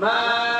Bye.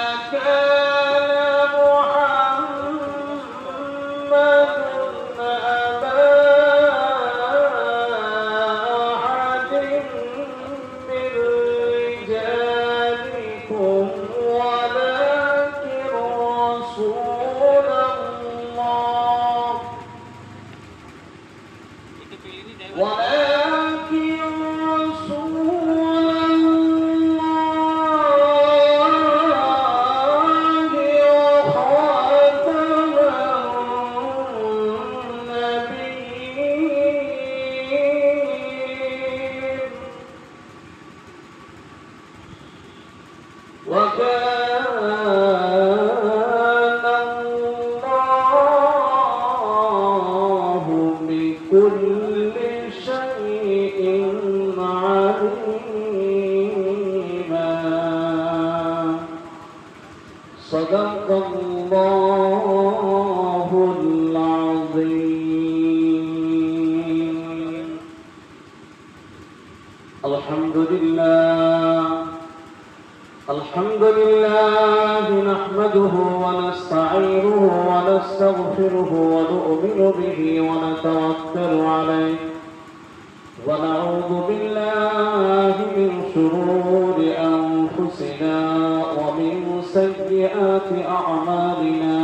سيئات أعمالنا.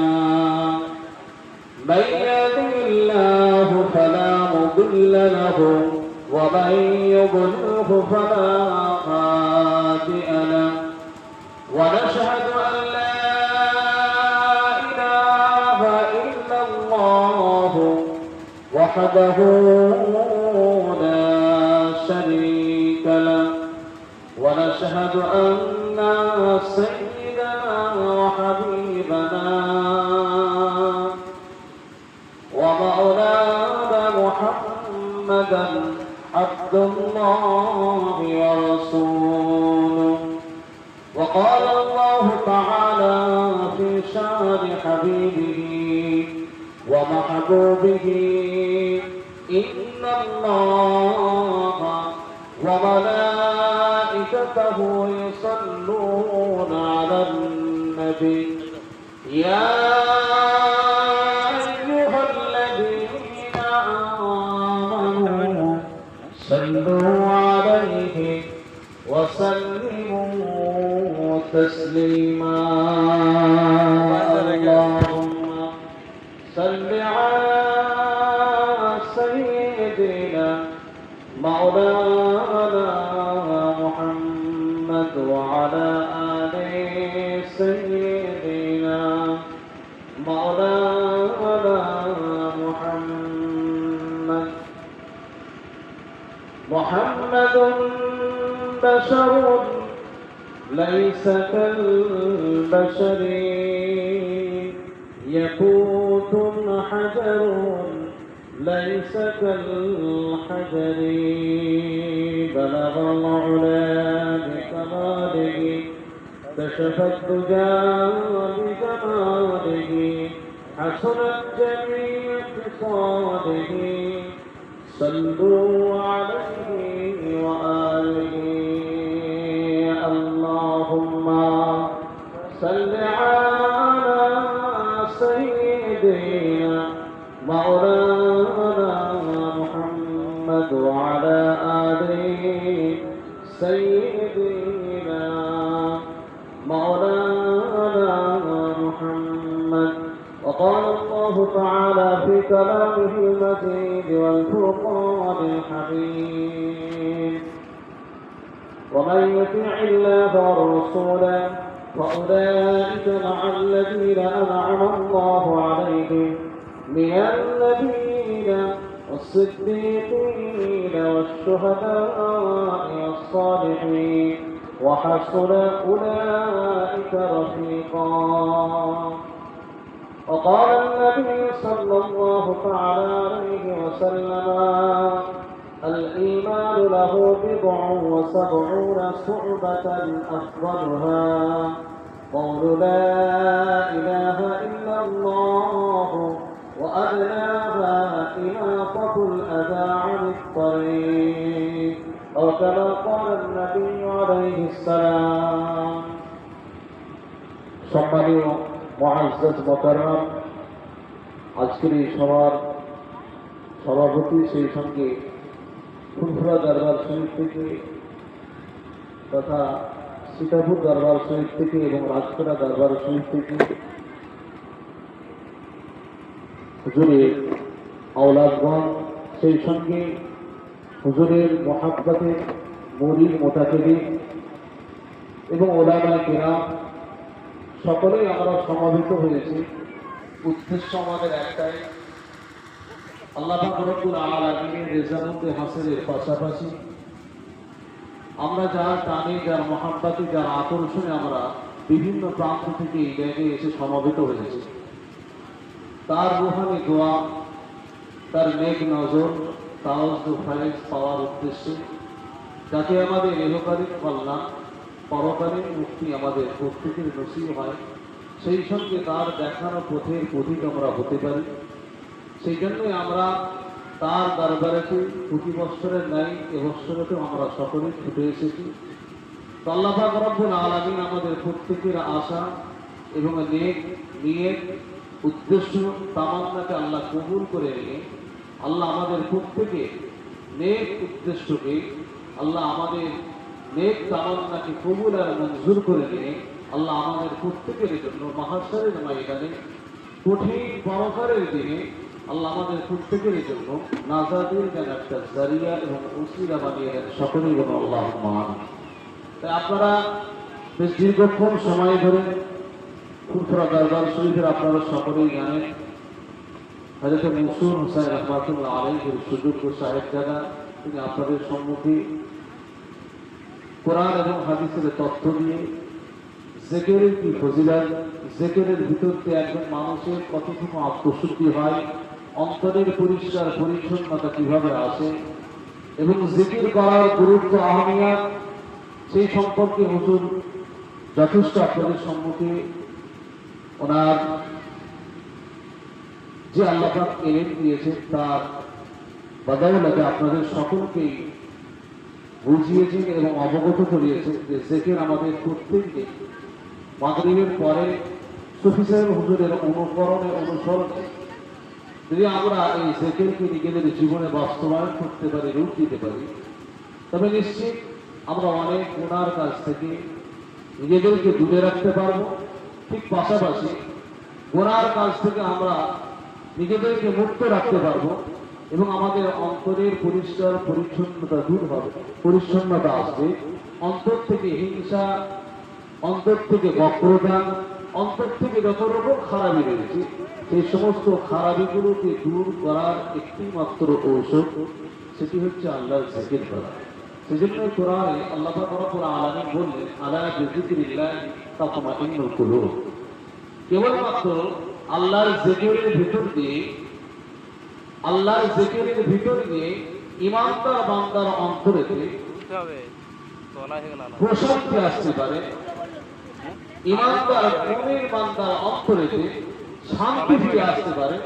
من يهده الله فلا مضل له ومن يضلله فلا هادئ له. ونشهد أن لا إله إلا الله وحده لا شريك له. ونشهد أن الله ورسوله. وقال الله تعالى في شان حبيبه ومحبوبه إن الله وملائكته يصلون على النبي. يا محمد بشر ليس كالبشر. يقوت حجر ليس كالحجر. بلغ العلا بكماله كشف الدجى بجماله حسنت جميع خصاله صلوا مولانا محمد وعلى آله سيدنا مولانا محمد. وقال الله تعالى في كلامه المجيد والفرقان الحميد. ومن يطع الله ورسوله فأولئك مع الذين أنعم الله عليهم من النبيين والصديقين والشهداء والصالحين وحسن أولئك رفيقا. وقال النبي صلى الله تعالى عليه وسلم الإيمان له بضع وسبعون شعبة أفضلها. قول لا إله إلا الله وأدناها إماطة الأذى عن الطريق أو كما قال النبي عليه السلام সম্মানীয় মহাজ মোকাররম আজকের এই সভার সভাপতি সেই সঙ্গে ফুলফুরা দরবার শরীফ থেকে তথা সীতাপুর দরবার শরীফ থেকে এবং রাজপুরা দরবার শরীফ থেকে হুজুরের আওলাদগণ, সেই সঙ্গে হুজুরের মহাব্বতে মরির মোতাকেবি এবং ওলামা কেরাম, সকলেই আমরা সমাবেত হয়েছি। উদ্দেশ্য আমাদের একটাই, আল্লাহ রব্বুল আলামিনের রেজামতে হাসিলের পাশাপাশি আমরা যার টানে, যার মহাব্বাতে, যার আকর্ষণে আমরা বিভিন্ন প্রান্ত থেকে এই জায়গায় এসে সমাবেত হয়েছি। তার রুহানি দোয়া, তার মেঘ নজর তাওজ ফাইজ পাওয়ার উদ্দেশ্যে। যাতে আমাদের এহকালীন কল্যাণ, পরকালীন মুক্তি আমাদের প্রত্যেকের নসিব হয়, সেই সঙ্গে তার দেখানো পথের পথিক আমরা হতে পারি। সেই জন্যই আমরা তার দরবারেতে প্রতি বৎসরের ন্যায় এবৎসরেতেও আমরা সকলে ছুটে এসেছি। তো আল্লাহ পাক রব্বুল আলামিন আমাদের প্রত্যেকের আশা এবং নেক নিয়ে উদ্দেশ্য তামান্নাকে আল্লাহ কবুল করে নিয়ে, আল্লাহ আমাদের প্রত্যেকে নেক উদ্দেশ্যকে, আল্লাহ আমাদের নেক তামান্নাকে কবুল আর মঞ্জুর করে নিয়ে, আল্লাহ আমাদের প্রত্যেকের জন্য মহাসারের ময়দানে কঠিন পরকারের দিনে আল্লাহ আমাদের প্রত্যেকের জন্য নাজাদের যেন একটা জারিয়া এবং উসিলা বানিয়ে দেন সকলেই আল্লাহ মান তাই আপনারা বেশ দীর্ঘক্ষণ সময় ধরে ফুরফুরা দরবার শরীফের আপনারা সকলেই জানেন হজরত রহমাতুল্লাহ আলহের সুযোগ্য তিনি আপনাদের সম্মুখে কোরআন এবং হাদিসের তথ্য দিয়ে জেকেরের কি ফজিলাত, জেকেরের ভিতর দিয়ে একজন মানুষের কতটুকু আত্মশুদ্ধি হয়, অন্তরের পরিষ্কার পরিচ্ছন্নতা কীভাবে আসে, এবং জিকির করার গুরুত্ব আহমিয়াত সেই সম্পর্কে হুজুর যথেষ্ট আপনাদের সম্মুখে ওনার যে আল্লাহ এলেন দিয়েছেন তার বদৌলতে আপনাদের সকলকেই বুঝিয়েছেন এবং অবগত করিয়েছেন যে জেকের আমাদের প্রত্যেককে মাগরিবের পরে সুফি সাহেব হুজুরের অনুকরণে অনুসরণে যদি আমরা এই জেকেরকে নিজেদের জীবনে বাস্তবায়ন করতে পারি, রূপ দিতে পারি, তবে নিশ্চিত আমরা অনেক গুণার কাছ থেকে নিজেদেরকে দূরে রাখতে পারব। ঠিক পাশাপাশি গোনার কাজ থেকে আমরা নিজেদেরকে মুক্ত রাখতে পারব এবং আমাদের অন্তরের পরিষ্কার পরিচ্ছন্নতা দূর হবে, পরিচ্ছন্নতা আসবে। অন্তর থেকে হিংসা, অন্তর থেকে বক্রতা অন্তর থেকে যত রকম খারাপি রয়েছে, সেই সমস্ত খারাপিগুলোকে দূর করার একটি মাত্র ঔষধ সেটি হচ্ছে আল্লাহর জিকির করা। সেজন্য কোরআনে আল্লাহ পাক রব্বুল আলামিন বললেন আল্লাহর জিকিরের ভিতর দিয়ে, আল্লাহর জিকিরের ভিতর দিয়ে ইমানদার বান্দার। প্রশান্তি আসতে পারে ইমানদার বান্দার শান্তি ফিরে আসতে পারে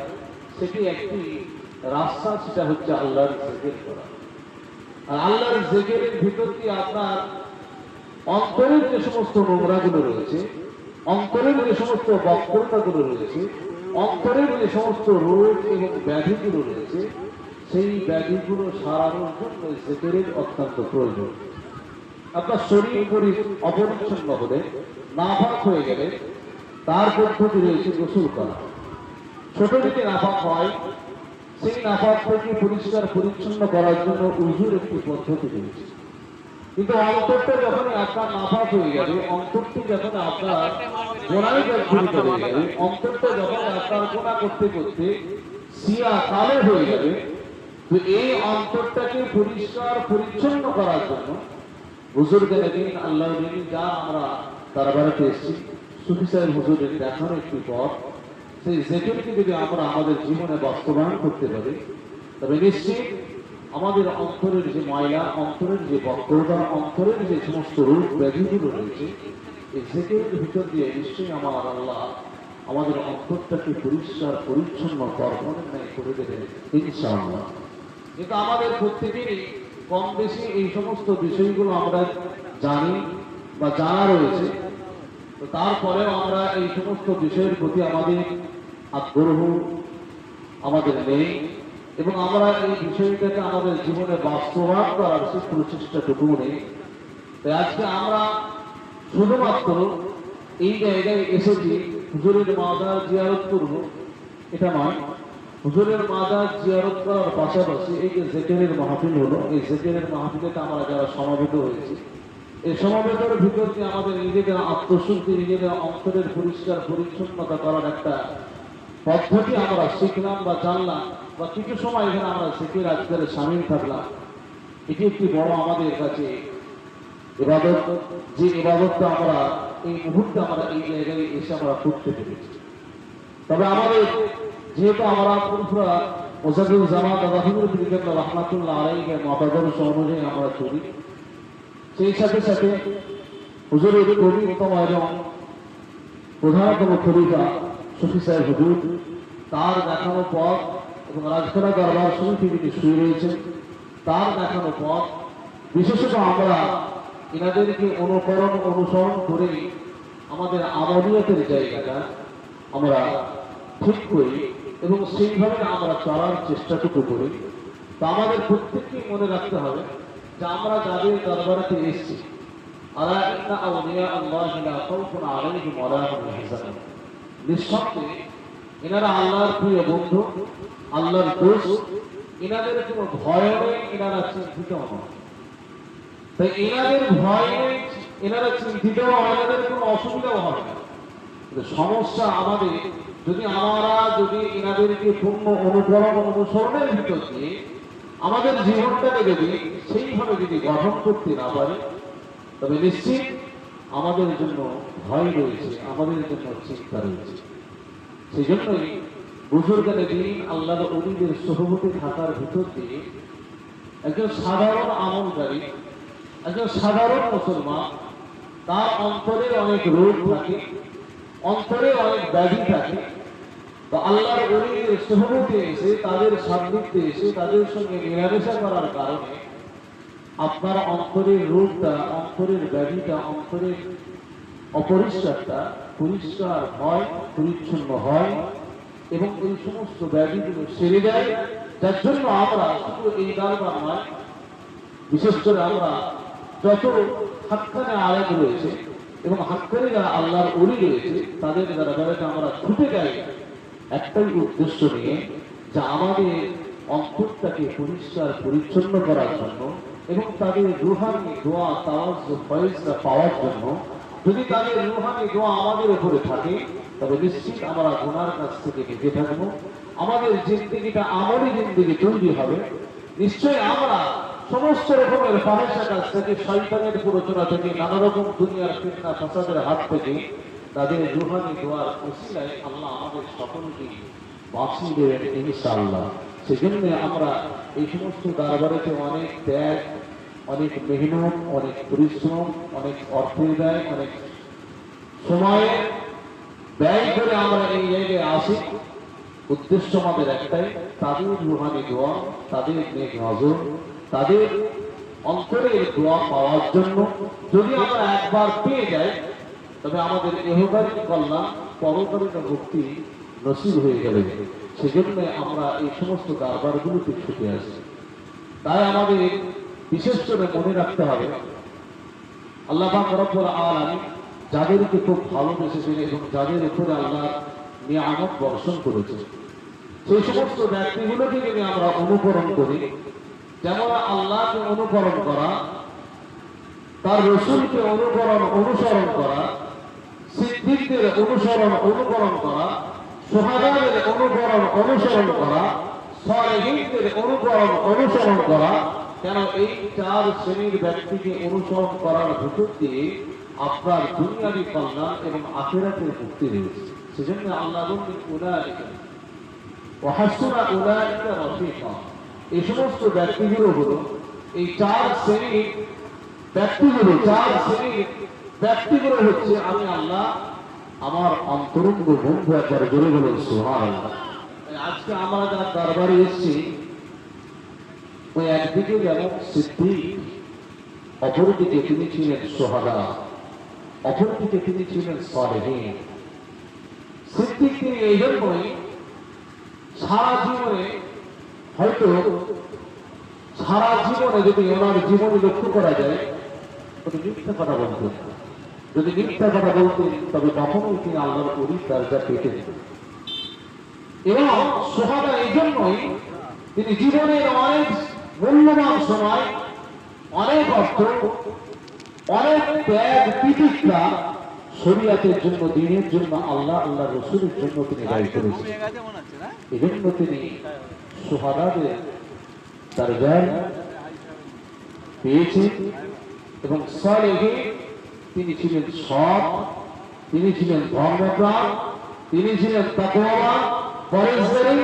সেটি একটি রাস্তা, সেটা হচ্ছে আল্লাহর জেকের করা আর আল্লাহর জেকের ভিতর দিয়ে আপনার অন্তরের যে সমস্ত নোংরাগুলো রয়েছে, অন্তরের যে সমস্ত বক্রতাগুলো রয়েছে, অন্তরের যে সমস্ত রোগ এবং ব্যাধিগুলো রয়েছে, সেই ব্যাধিগুলো সারানোর জন্য জেকেরের অত্যন্ত প্রয়োজন। আপনার শরীর পরি অপরিচ্ছন্ন হলে নাফাক হয়ে গেলে, তার পদ্ধতি রয়েছে গোসল করা। ছোট যদি নাফাক হয়, সেই নাফাক থেকে পরিষ্কার পরিচ্ছন্ন করার জন্য উজুর একটি পদ্ধতি রয়েছে। কিন্তু অন্তরটা যখন আপনার নাফাক হয়ে যাবে অন্তরটি যখন আপনার গোনায় জর্জরিত হয়ে যাবে অন্তরটা যখন আপনার গোনা করতে করতে সিয়া কালো হয়ে যাবে তো এই অন্তরটাকে পরিষ্কার পরিচ্ছন্ন করার জন্য হুজুরদের দিন আল্লাহ দিন যা আমরা দরবারে এসেছি সুফি সাহেব হুজুরের দেখানো একটি পথ সেই জেকেরকে যদি আমরা আমাদের জীবনে বাস্তবায়ন করতে পারি তবে নিশ্চিত আমাদের অন্তরের যে ময়লা অন্তরের যে বক্রতা অন্তরের যে সমস্ত রোগ ব্যাধিগুলো রয়েছে, এই ভিতর দিয়ে নিশ্চয়ই আমার আল্লাহ আমাদের অন্তরটাকে পরিষ্কার, পরিচ্ছন্ন কর্মনের ন্যায় করে দেবেন, ইনশাআল্লাহ। কিন্তু আমাদের প্রত্যেকেরই কম বেশি এই সমস্ত বিষয়গুলো আমরা জানি বা জানা রয়েছে। তো তারপরেও আমরা এই সমস্ত বিষয়ের প্রতি আমাদের আগ্রহ, আমাদের নেই এবং আমরা এই বিষয়টাকে আমাদের জীবনে বাস্তবায়ন করার প্রচেষ্টাটুকু নেই। তাই আজকে আমরা শুধুমাত্র এই জায়গায় এসেছি হুজুরের মাদার জিয়ারত করব। এটা নয়, হুজুরের মাদার জিয়ারত করার পাশাপাশি এই যে জেকেরের মাহফিল হলো, এই জেকেরের মাহফিলেতে আমরা যারা সমাবেত হয়েছি, এই সমাবেতের ভিতর দিয়ে আমাদের নিজেদের আত্মশুদ্ধি, নিজেদের অন্তরের পরিষ্কার পরিচ্ছন্নতা করার একটা পদ্ধতি আমরা শিখলাম বা জানলাম। বা কিছু সময় এখানে আমরা শিখে আজকের সামিল থাকলাম? এটি একটি বড় আমাদের কাছে ইবাদত। যে ইবাদতটা আমরা, এই মুহূর্তে আমরা এই জায়গায় এসে আমরা করতে পেরেছি। তবে আমাদের, যেহেতু আমরা পুরুষরা মোসাদুল জামাত আদাহুর বিরিকাত রহমাতুল্লাহ আলাইকে মতাদর্শ অনুযায়ী আমরা চলি, সেই সাথে সাথে হুজুরের কবিতম এবং প্রধানতম খলিফা শফি সাহেব হুজুর, তার দেখানো পথ এবং রাজখানা দরবার সমিতি যিনি শুয়ে রয়েছেন। তার দেখানো পথ, বিশেষত আমরা এনাদেরকে অনুকরণ অনুসরণ করে আমাদের আমলিয়তের জায়গাটা আমরা ঠিক করি এবং সেইভাবে আমরা চলার চেষ্টাটুকু করি। তো আমাদের প্রত্যেককেই মনে রাখতে হবে যে আমরা যাদের দরবারেতে এসেছি হুম এনারা আল্লাহর প্রিয় বন্ধু আল্লাহর দোস্ত এনাদের কোনো ভয় নেই, এনারা চিন্তিত তাই এনাদের ভয় নেই এনারা চিন্তিত এনাদের কোনো অসুবিধাও হবে না। সমস্যা আমাদের, যদি আমরা যদি এনাদেরকে পূর্ণ অনুকরণ অনুসরণের ভিতর দিয়ে আমাদের জীবনটাকে যদি সেইভাবে যদি গঠন করতে না পারি, তবে নিশ্চিত আমাদের জন্য ভয় রয়েছে, আমাদের জন্য চিন্তা রয়েছে। সেই জন্যই বুজুর্গানে দিন আল্লাহ অলিদের সহমতি থাকার ভিতর দিয়ে একজন সাধারণ আমলকারী, একজন সাধারণ মুসলমান, তার অন্তরে অনেক রোগ থাকে, অন্তরে অনেক ব্যাধি থাকে। তো আল্লাহর অলিদের সহমতি এসে, তাদের সান্নিধ্যে এসে, তাদের সঙ্গে মেলামেশা করার কারণে আপনার অন্তরের রোগটা, অন্তরের ব্যাধিটা, অন্তরের অপরিষ্কারটা পরিষ্কার হয়, পরিচ্ছন্ন হয়। এবং এই সমস্ত ব্যাধিগুলো সেরে দেয়। যার জন্য আমরা শুধু এই দরবার নয়, বিশেষ করে আমরা যত হাক্কানে আলেম রয়েছে এবং হাক্কানে যারা আল্লাহর অলি রয়েছে তাদের দ্বারা বেড়াতে আমরা ছুটে যাই, একটাই উদ্দেশ্য নিয়ে, যা আমাদের অন্তরটাকে পরিষ্কার, পরিচ্ছন্ন করার জন্য এবং তাদের রুহানি দোয়া তাওয়াজ ফয়েজটা পাওয়ার জন্য, যদি তাদের রুহানি দোয়া আমাদের উপরে থাকে তবে নিশ্চিত আমরা গুনার কাছ থেকে বেঁচে থাকব আমাদের জিন্দিগিটা আমলি জিন্দিগি তৈরি হবে। নিশ্চয়ই আমরা সমস্ত রকমের ফাহেসা কাজ থেকে, শয়তানের প্ররোচনা থেকে নানা রকম দুনিয়ার ফিতনা, ফাসাদের হাত থেকে, তাদের রুহানি দোয়ার উসিলায় আল্লাহ আমাদের সকলকে বাঁচিয়ে দেবেন ইনশাআল্লাহ। সেজন্য আমরা এই সমস্ত দরবারেতে অনেক ত্যাগ, অনেক মেহনত, অনেক পরিশ্রম, অনেক অর্থের ব্যয়, অনেক সময়ে ব্যয় করে আমরা এই জায়গায় আসি। উদ্দেশ্য আমাদের একটাই, তাদের রুহানি দোয়া, তাদের নজর, তাদের অন্তরের দোয়া পাওয়ার জন্য। যদি আমরা একবার পেয়ে যাই, তবে আমাদের এহকারী কল্যাণ, পরকালীন মুক্তি নসিব হয়ে গেলে সেজন্য আমরা এই সমস্ত দরবারগুলোতে ছুটে আসি। তাই আমাদের বিশেষ করে মনে রাখতে হবে, আল্লাহ রব্বুল আলামিন যাদেরকে খুব ভালোবেসেছেন এবং যাদের উপরে আল্লাহ নিয়ামত বর্ষণ করেছে। সেই সমস্ত ব্যক্তিগুলোকে যদি আমরা অনুকরণ করি, যেমন আল্লাহকে অনুকরণ করা, তার রসুলকে অনুকরণ অনুসরণ করা, সিদ্দিকদের অনুসরণ অনুকরণ করা, সোহাদাদের অনুকরণ অনুসরণ করা সরেহিনদের অনুকরণ অনুসরণ করা, কেন এই চার শ্রেণির ব্যক্তিকে অনুসরণ করার ভিতর দিয়ে আপনার দুনিয়াবী কল্যাণ এবং আখেরাতের মুক্তি রয়েছে। সেজন্য আল্লাহ ওয়াহাসুনা উলাইকা রফিকা। এই সমস্ত ব্যক্তিগুলো হলো, এই চার শ্রেণির ব্যক্তিগুলো, চার শ্রেণির ব্যক্তিগুলো হচ্ছে, আমি আল্লাহ আমার অন্তরঙ্গ বন্ধু একবার জোরে বলেন সুহান আজকে আমরা যার দরবারে এসেছি, ওই একদিকে যেমন সিদ্ধি অপরদিকে তিনি ছিলেন সোহাদা। অপরদিকে তিনি ছিলেন সরেহীন সিদ্দিক তিনি এই জন্যই সারা জীবনে হয়তো সারা জীবনে যদি ওনার জীবনে লক্ষ্য করা যায়, তবে মিথ্যা কথা বলতেন যদি মিথ্যা কথা বলতেন তবে কখনোই তিনি আল্লাহর অলির দরজা পেতেন এবং সোহাদা এই জন্যই তিনি জীবনের অনেক মূল্যবান সময়, অনেক অর্থ অনেক ত্যাগ তিতিক্ষা শরীয়তের জন্য দিনের জন্য আল্লাহ আল্লাহ রসুলের জন্য তিনি ব্যয় করেছেন। ঘুমিয়ে গেছে মনে হচ্ছে না? এই জন্য তিনি সুহাদাদের দরজায় পেয়েছেন এবং সালেহে তিনি ছিলেন সৎ তিনি ছিলেন ধর্মপ্রাণ তিনি ছিলেন তাকওয়াবান পরেশগারী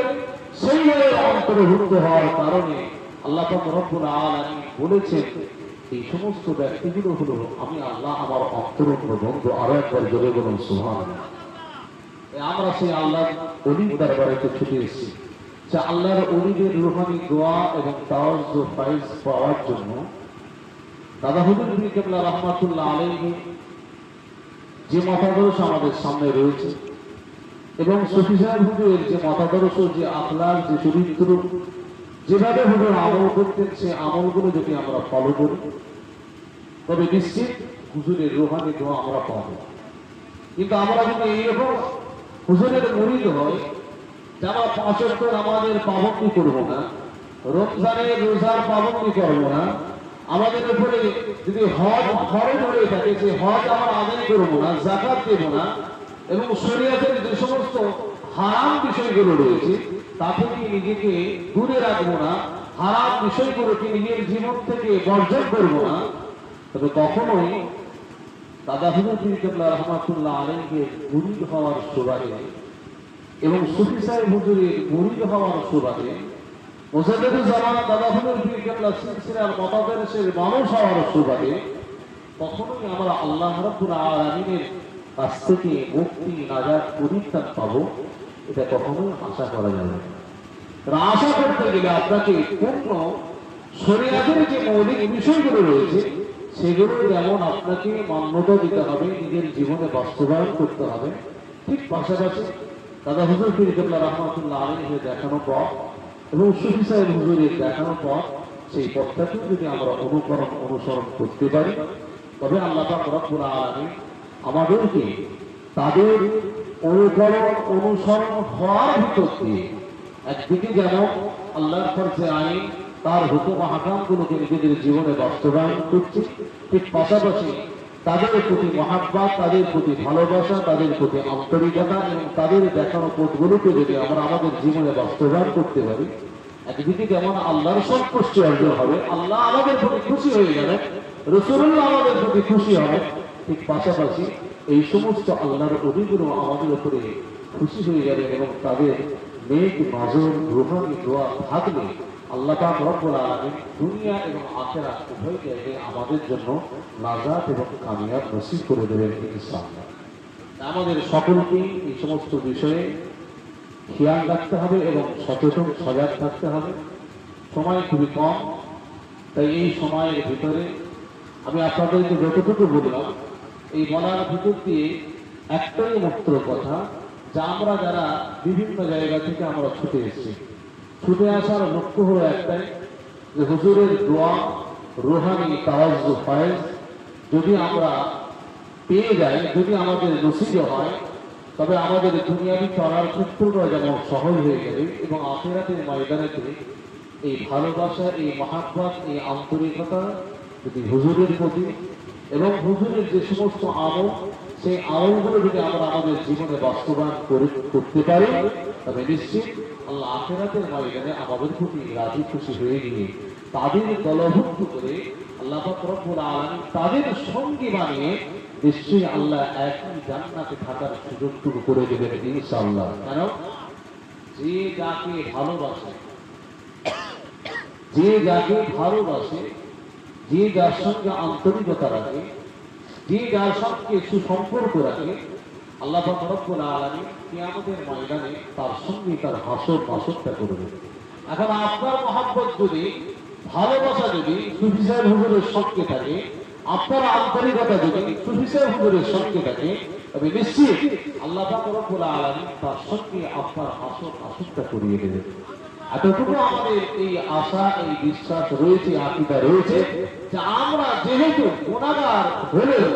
সেইভাবে অন্তর্ভুক্ত হওয়ার কারণে আল্লাহ রব্বুল আলামিন বলেছেন এই সমস্ত ব্যক্তিগুলো হলো, আমি আল্লাহ আমার অন্তরঙ্গ বন্ধু, আরও একবার জোরে বলুন এ আমরা সেই আল্লাহ অলির দরবারেতে ছুটে এসেছি। যে আল্লাহর অলিদের রুহানি, দোয়া এবং তাওয়াজ ফাইজ পাওয়ার জন্য দাদা হুজুর পীর কেবলা রহমাতুল্লাহ আলাইহি যে মতাদর্শ আমাদের সামনে রয়েছে এবং সফি সাহেব হুজুরের যে মতাদর্শ, যে আখলাক, যে চরিত্র যেভাবে হুজুর আমল করতেন, সে আমলগুলো যদি আমরা ফলো করি, তবে নিশ্চিত হুজুরের রুহানি দোয়া আমরা পাবো। কিন্তু আমরা যদি এইরকম হুজুরের মরিদ হয় যে আমরা পাঁচত্তর আমাদের পাবন্দি করব না, রমজানের রোজার পাবন্দি করব না, আমাদের উপরে যদি হজ খরচ হয়ে থাকে যে হজ আমরা আদায় করব না, জাকাত দেব না, এবং শরীয়তের যে সমস্ত হারাম বিষয়গুলো রয়েছে তা থেকে নিজেকে দূরে রাখব না, হারাম বিষয়গুলোকে নিজের জীবন থেকে বর্জন করব না। তবে কখনোই দাদা হুজুর পীর কেবলা রহমাতুল্লাহ আলাইকে মুরিদ হওয়ার সুবাদে এবং সুফি সাহেব হুজুরের মুরিদ হওয়ার সুবাদে মোজাদ্দেদ জামান দাদা হুজুর পীর কেবলা সিলসিলার মতাদর্শের মানুষ হওয়ার সুবাদে কখনোই আমরা আল্লাহ রাব্বুল আলামিনের কাছ থেকে মুক্তি, নাজাত, পরিত্রাণ পাবো। এটা কখনোই আশা করা যাবে না। আশা করতে গেলে আপনাকে পূর্ণ শরীরের যে মৌলিক বিষয়গুলো রয়েছে সেগুলো যেমন আপনাকে মান্যতা দিতে হবে, নিজের জীবনে বাস্তবায়ন করতে হবে, ঠিক পাশাপাশি দাদা হুজুর কেবলা রহমতুল্লাহ আলমীকে দেখানো পথ এবং সুফি সাহেব হুজুরের দেখানো পথ, সেই পথটাকেও যদি আমরা অনুকরণ, অনুসরণ করতে পারি, তবে আল্লাহ রব্বুল আলামিন আমাদেরকে তাদের অনুকরণ, অনুসরণ হওয়ার ভিতর দিয়ে একদিকে যেমন আল্লাহর ফরজে আইন, তার হুকুম হাকামগুলোকে নিজেদের জীবনে বাস্তবায়ন করছে। ঠিক পাশাপাশি তাদের প্রতি মহাব্বাত, তাদের প্রতি ভালোবাসা, তাদের প্রতি আন্তরিকতা এবং তাদের দেখানো পথগুলোকে যদি আমরা আমাদের জীবনে বাস্তবায়ন করতে পারি একদিকে যেমন আল্লাহর সন্তুষ্টি অর্জন হবে, আল্লাহ আমাদের প্রতি খুশি হয়ে যাবে রসুল্লাহ আমাদের প্রতি খুশি হবে ঠিক পাশাপাশি এই সমস্ত আল্লাহর অধিগুলো আমাদের উপরে খুশি হয়ে যাবে এবং তাদের মেঘ নজর রোহানি দোয়া থাকলে আল্লাহ পাক রব্বুল দুনিয়া এবং আখেরা উভয় জায়গায় আমাদের জন্য নাজাত এবং কামিয়াব নসিব করে দেবেন আমাদের সকলকে এই সমস্ত বিষয়ে খেয়াল রাখতে হবে এবং সচেতন, সজাগ থাকতে হবে। সময় খুবই কম, তাই এই সময়ের ভিতরে আমি আপনাদেরকে যতটুকু বললাম এই বলার ভিতর দিয়ে একটাই মাত্র কথা, যা আমরা যারা বিভিন্ন জায়গা থেকে আমরা ছুটে এসেছি। ছুটে আসার লক্ষ্য হলো একটাই, যে হুজুরের দোয়া, রোহানি, তাওয়াজ্জু, ফয়েজ, যদি আমরা পেয়ে যাই, যদি আমাদের নসিব হয়, তবে আমাদের দুনিয়াবি চলার ক্ষেত্রটা যেমন সহজ হয়ে যাবে এবং আখেরাতের ময়দানেতে এই ভালোবাসা, এই মহাব্বাত, এই আন্তরিকতা যদি হুজুরের প্রতি এবং হুজুরের যে সমস্ত আমল, সেই আমলগুলো যদি আমরা আমাদের জীবনে বাস্তবায়ন করে করতে পারি, তবে নিশ্চিত আল্লাহ আখেরাতের ময়দানে আমাদের প্রতি রাজি খুশি হয়ে গিয়ে তাদের দলভুক্ত করে আল্লাহ রব্বুল আলামিন তাদের সঙ্গী বানিয়ে নিশ্চয়ই আল্লাহ একই জান্নাতে থাকার সুযোগটুকু করে দেবেন ইনশাআল্লাহ। কেন? যে যাকে ভালোবাসে, যে যাকে ভালোবাসে যে যার সঙ্গে আন্তরিকতা রাখে, যে যার সঙ্গে সুসম্পর্ক রাখে, আল্লাহ কিয়ামতের ময়দানে তার সঙ্গে তার হাসর বাসরটা করবে এখন আপনার মহাব্বত যদি, ভালোবাসা যদি সুফি সাহেব হুজুরের সঙ্গে থাকে, আপনার আন্তরিকতা যদি সুফি সাহেব হুজুরের সঙ্গে থাকে, তবে নিশ্চিত আল্লাহ রব্বুল আলামিন তার সঙ্গে আপনার হাসর বাসরটা করিয়ে দেবে এতটুকু আমাদের এই আশা, এই বিশ্বাস রয়েছে, আকিদা রয়েছে যে আমরা যেহেতু গুণাগার হলেও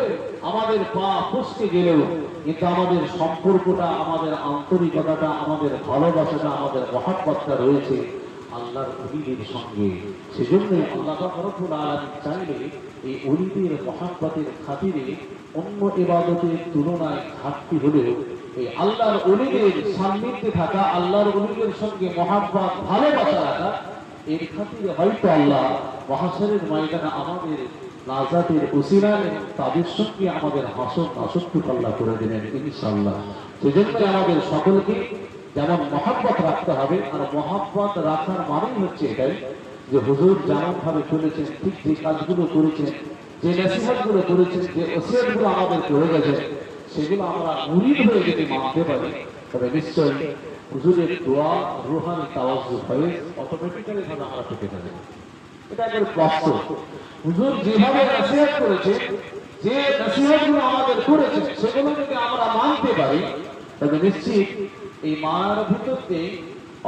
আমাদের পা ফসকে গেলেও কিন্তু আমাদের সম্পর্কটা, আমাদের আন্তরিকতাটা, আমাদের ভালোবাসাটা, আমাদের মহাব্বতটা রয়েছে আল্লাহর অলিদের সঙ্গে। সেজন্যই আল্লাহ চাইলে এই অলিদের মহাব্বতের খাতিরে অন্য ইবাদতের তুলনায় ঘাটতি হলেও আল্লাহর অলিদের সান্নিধ্যে থাকা, আল্লাহর অলিদের সঙ্গে মহাব্বত, ভালোবাসা রাখা, এর খাতিরে হয়তো আল্লাহ মহাসরের ময়দানে আমাদের নাজাতের উসিলান এবং তাদের সঙ্গে আমাদের হাসন আসক্তি পাল্লা করে দিলেন ইনশাল্লাহ সেজন্য আমাদের সকলকে যেমন মহাব্বত রাখতে হবে, আর মহাব্বত রাখার মানেই হচ্ছে এটাই যে হুজুর যেমন ভাবে চলেছেন, ঠিক যে কাজগুলো করেছেন, যে নসিহতগুলো করেছেন, যে ওসিয়তগুলো আমাদের করে গেছেন সেগুলো আমরা মুরিদ হয়ে যদি মানতে পারি, তবে নিশ্চয়ই হুজুরের দোয়া, রুহানি হয়ে অটোমেটিক্যালি ভাবে আমরা পেতে যাবে এটা হুজুর যেভাবে নসিহত করেছে, যে নসিহতগুলো আমাদের করেছে, সেগুলো যদি আমরা মানতে পারি, তবে নিশ্চিত এই মানার ভিতর দিয়ে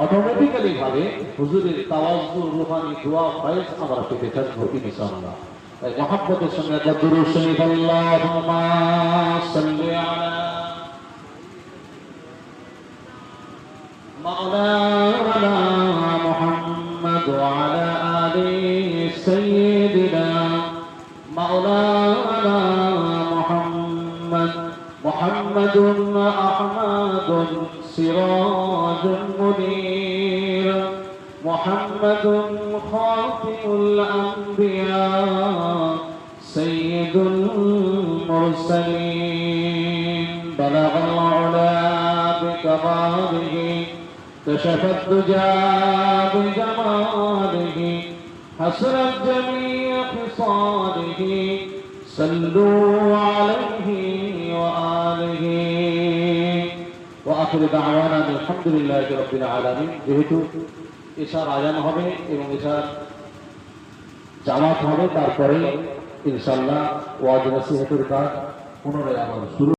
অটোমেটিক্যালি ভাবে হুজুরের তাওয়াজ্জু রুহানি, দোয়া, ফয়েজ আমরা পেতে থাকব ইনশাআল্লাহ। لحبة سنة الدروسني اللهم صل على مولانا محمد وعلى آل سيدنا مولانا محمد. محمد أحمد سراج منير. محمد خاتم الأنبياء سيد المرسلين. بلغ العلا بكماله كشف الدجى بجماله حسنت جميع خصاله صلوا عليه وآله. وآخر دعوانا الحمد لله رب العالمين. جهتو এশার আজান হবে এবং এশার জামাত হবে। তারপরে ইনশাল্লাহ ওয়াজ নসিহতের কাজ পুনরায় আবার শুরু।